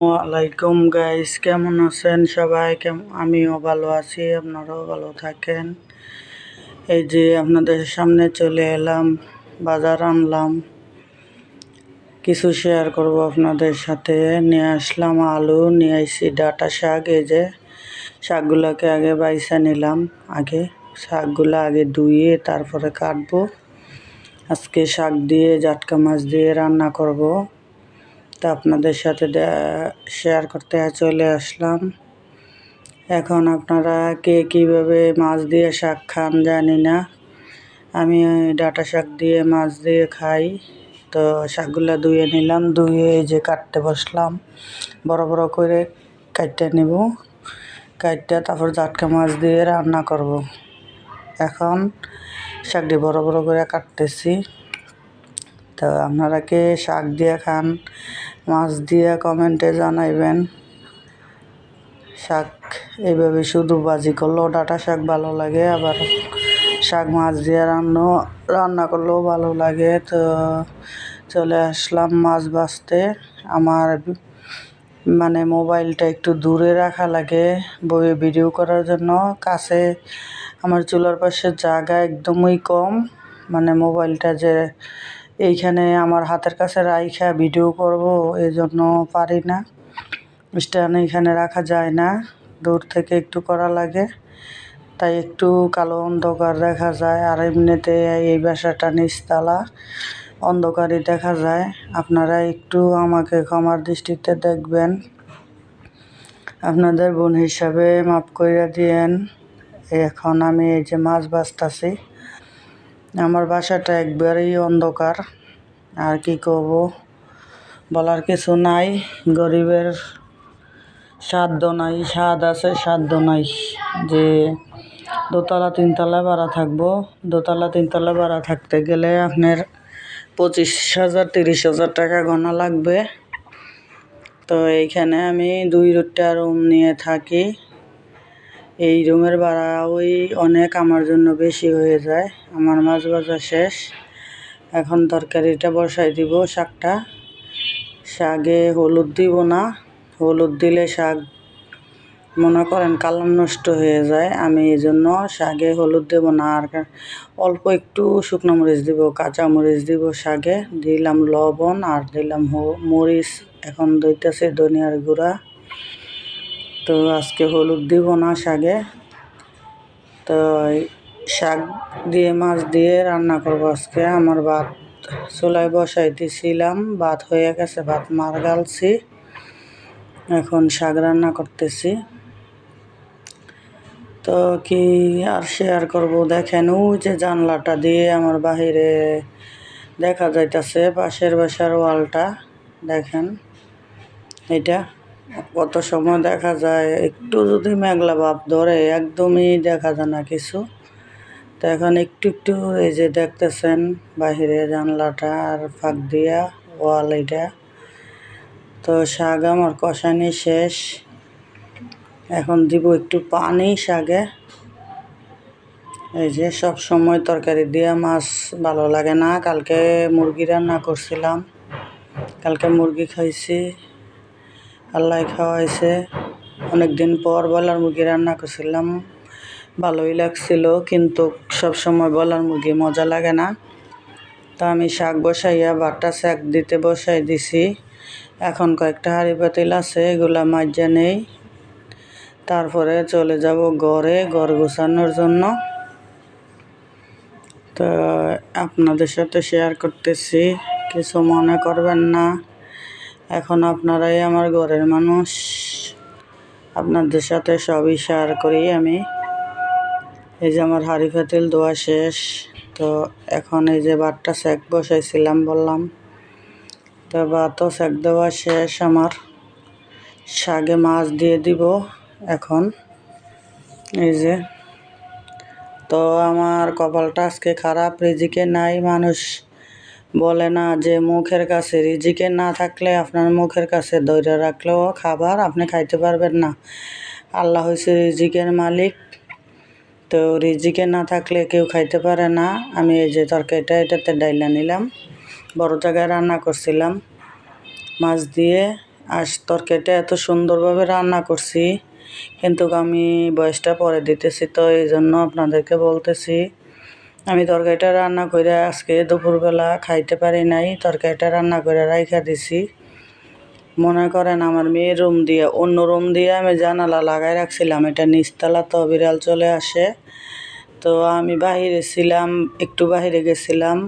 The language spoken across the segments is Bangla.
ওয়ালাইকুম গাইস কেমন আছেন সবাই? কেমন আমিও ভালো আছি, আপনারাও ভালো থাকেন। এই যে আপনাদের সামনে চলে এলাম, বাজার আনলাম। কিছু শেয়ার করব আপনাদের সাথে। নিয়ে আসলাম আলু, নিয়ে আসছি ডাটা শাক। এই যে শাকগুলোকে আগে বাইসা নিলাম, আগে শাকগুলো আগে ধুয়ে তারপরে কাটবো। আজকে শাক দিয়ে, জাটকা মাছ দিয়ে রান্না করব। তা আপনাদের সাথে শেয়ার করতে চলে আসলাম। এখন আপনারা কে কীভাবে মাছ দিয়ে শাক খান জানি না। আমি ডাটা শাক দিয়ে মাছ দিয়ে খাই। তো শাকগুলো ধুয়ে নিলাম, ধুয়ে যে কাটতে বসলাম। বড় বড় করে কাটতে নেব। কাটতে তারপর জাটকা মাছ দিয়ে রান্না করব। এখন শাকটি বড় বড় করে কাটতেছি। তো আপনারা কে শাক দিয়ে খান মাছ দিয়ে কমেন্টে জানাইবেন। শাক এইভাবে শুধু বাজি করলেও ডাটা শাক ভালো লাগে, আবার শাক মাছ দিয়ে রান্না রান্না করলেও ভালো লাগে। তো চলে আসলাম মাছ বাছতে আমার মানে মোবাইলটা একটু দূরে রাখা লাগে বইয়ে ভিডিও করার জন্য। কাছে আমার চুলার পাশে জায়গা একদমই কম মানে মোবাইলটা যে এইখানে আমার হাতের কাছে রাইখা ভিডিও করব এই জন্য পারি না। স্ট্যান্ড এখানে রাখা যায় না, দূর থেকে একটু করা লাগে। তাই একটু কালো অন্ধকার দেখা যায়, আর এমনিতে এই বাসাটা নিচতলা, অন্ধকারই দেখা যায়। আপনারা একটু আমাকে ক্ষমার দৃষ্টিতে দেখবেন। আপনাদের বোন হিসাবে মাফ করে দিয়েন। এখন আমি এই যে মাছ বাঁচতেছি আমার বাসাটা একবারেই অন্ধকার, আর কি করব? বলার কিছু নাই, গরিবের সাধ্য নাই, স্বাদ আছে, সাধ্য নাই যে দোতলা, তিনতলা ভাড়া থাকব। দোতলা, তিনতলা ভাড়া থাকতে গেলে আপনার পঁচিশ হাজার, তিরিশ হাজার টাকা গণা লাগবে। তো এইখানে আমি দুই রুটটা রুম নিয়ে থাকি। এই রুমের ভাড়া ওই অনেক আমার জন্য বেশি হয়ে যায়। আমার মাছ ভাজা শেষ। এখন তরকারিটা বসাই দিব শাকটা। শাকে হলুদ দিব না। হলুদ দিলে শাক মনে করেন কালার নষ্ট হয়ে যায়। আমি এই জন্য শাকে হলুদ দেব না। আর অল্প একটু শুকনো মরিচ দিব, কাঁচা মরিচ দিব শাকে। দিলাম লবণ আর দিলাম মরিচ। এখন দইতেছে ধনিয়ার গুঁড়া। তো আজকে হলুদ দিব না শাকে। তো শাক দিয়ে, মাছ দিয়ে রান্না করব আজকে। আমার ভাত চুলায় বসাইতেছিলাম, ভাত হয়ে গেছে, ভাত মার গালছি। এখন শাক রান্না করতেছি। তো কি আর শেয়ার করব? দেখেন ও যে জানলাটা দিয়ে আমার বাহিরে দেখা যাইতেছে, পাশের বাসার ওয়ালটা। দেখেন এটা কত সময় দেখা যায়, একটু যদি মেঘলা ভাব ধরে, একদমই দেখা যায় না কিছু। তো এখন একটু একটু এই যে দেখতেছেন বাহিরে জানলাটা আর ফাঁক দিয়া, ওয়াল এটা তো শাক আমার কষানি শেষ। এখন দিব একটু পানি শাকে। এই যে সব সময় তরকারি দিয়ে মাছ ভালো লাগে না। কালকে মুরগি রান্না করছিলাম। কালকে মুরগি খাইছি। আল্লাহ খাওয়াইছে। অনেক দিন পর বলার মুরগি রান্না করছিলাম। ভালোই লাগছিল, কিন্তু সব সময় বলার মুরগি মজা লাগে না। তা আমি শাক বসাইয়া বাটা শাক দিতে বসাই দিছি। এখন কয়েকটা হাঁড়ি পাতিল আছে, এগুলা মাজা নেই। তারপরে চলে যাব ঘরে, ঘর গোছানোর জন্য। তো আপনাদের সাথে শেয়ার করতেছি, কিছু মনে করবেন না। এখন আপনারাই আমার ঘরের মানুষ। আপনাদের সাথে সবই শেয়ার করি আমি। এই যে আমার হাড়ি ফাতিল দোয়া শেষ। তো এখন এই যে ভাতটা সেক বসাইছিলাম বললাম। তো ভাতও সেক দেওয়া শেষ আমার। শাগে মাছ দিয়ে দিব এখন। এই যে। তো আমার কপালটা আজকে খারাপ, রিজিকে নাই মানুষ। বলে না যে মুখের কাছে রিজিকে না থাকলে আপনার মুখের কাছে ধৈর্য রাখলেও খাবার আপনি খাইতে পারবেন না। আল্লাহ হয়েছে রিজিকের মালিক। তো রিজিকে না থাকলে কেউ খাইতে পারে না। আমি এই যে তরকারিটা এটাতে ডাইলা নিলাম। বড় জায়গায় রান্না করছিলাম। মাছ দিয়ে আজ তরকারিটা এত সুন্দরভাবে রান্না করছি। কিন্তু আমি বয়সটা পরে দিতেছি তো এই জন্য আপনাদেরকে বলতেছি আমি তরকারিটা রান্না করে আজকে দুপুরবেলা খাইতে পারি নাই, তরকারিটা রান্না করে রাইখা দিছি। মনে করেন আমার মেয়ের রুম দিয়ে, অন্য রুম দিয়ে আমি জানালা লাগাই রাখছিলাম, এটা নিচতলা তো বিড়াল চলে আসে। তো আমি বাহিরে ছিলাম, একটু বাহিরে গেছিলাম।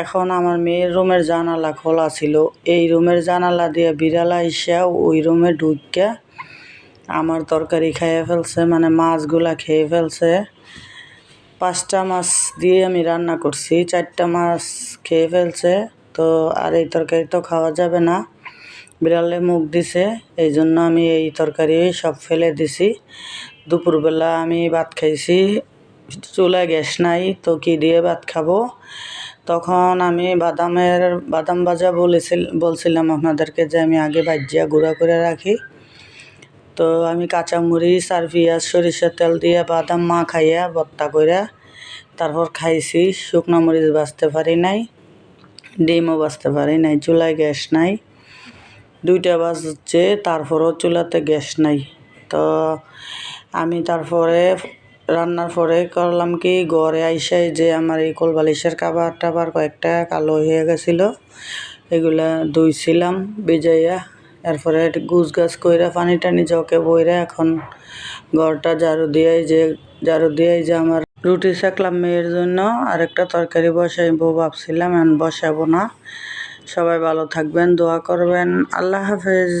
এখন আমার মেয়ের রুমের জানালা খোলা ছিল। এই রুমের জানালা দিয়ে বিড়াল আইসা ওই রুমে ঢুকিয়া আমার তরকারি খেয়ে ফেলছে মানে মাছগুলা খেয়ে ফেলছে। পাঁচটা মাছ দিয়ে আমি রান্না করছি, চারটা মাছ খেয়ে ফেলছে, তো আর এই তরকারি তো খাওয়া যাবে না। বিড়ালে মুখ দিছে, এই জন্য আমি এই তরকারি সব ফেলে দিছি। দুপুরবেলা আমি ভাত খাইছি, চুলায় গ্যাস নাই, তো কি দিয়ে ভাত খাব? তখন আমি বাদামের, বাদাম ভাজা বলেছিল, বলছিলাম আপনাদেরকে যে আমি আগে ভাজিয়া গুঁড়া করে রাখি। তো আমি কাঁচামরিচ আর পেঁয়াজ, সরিষার তেল দিয়ে বাদাম মা খাইয়া ভর্তা করে তারপর খাইছি। শুকনো মরিচ বাঁচতে পারি নাই, ডিমও বাঁচতে পারি নাই, চুলায় গ্যাস নাই। দুইটা বাজছে, তারপরও চুলাতে গ্যাস নাই। তো আমি তারপরে রান্নার পরে করলাম কি, ঘরে আইসাই যে আমার এই কোলবালিশের কাবার টাবার কয়েকটা কালো হয়ে গেছিল, এগুলা ধুইছিলাম বেজাইয়া এরপরে গুছ গাছ কইরা পানি টানি জকে বইরা এখন ঘরটা ঝাড়ু দিয়াই যে, ঝাড়ু দিয়াই যে আমার রুটি সেকলাম মেয়ের জন্য, আরেকটা তরকারি বসাইবো ভাবছিলাম, এখন বসাবো না। সবাই ভালো থাকবেন, দোয়া করবেন। আল্লাহ হাফেজ।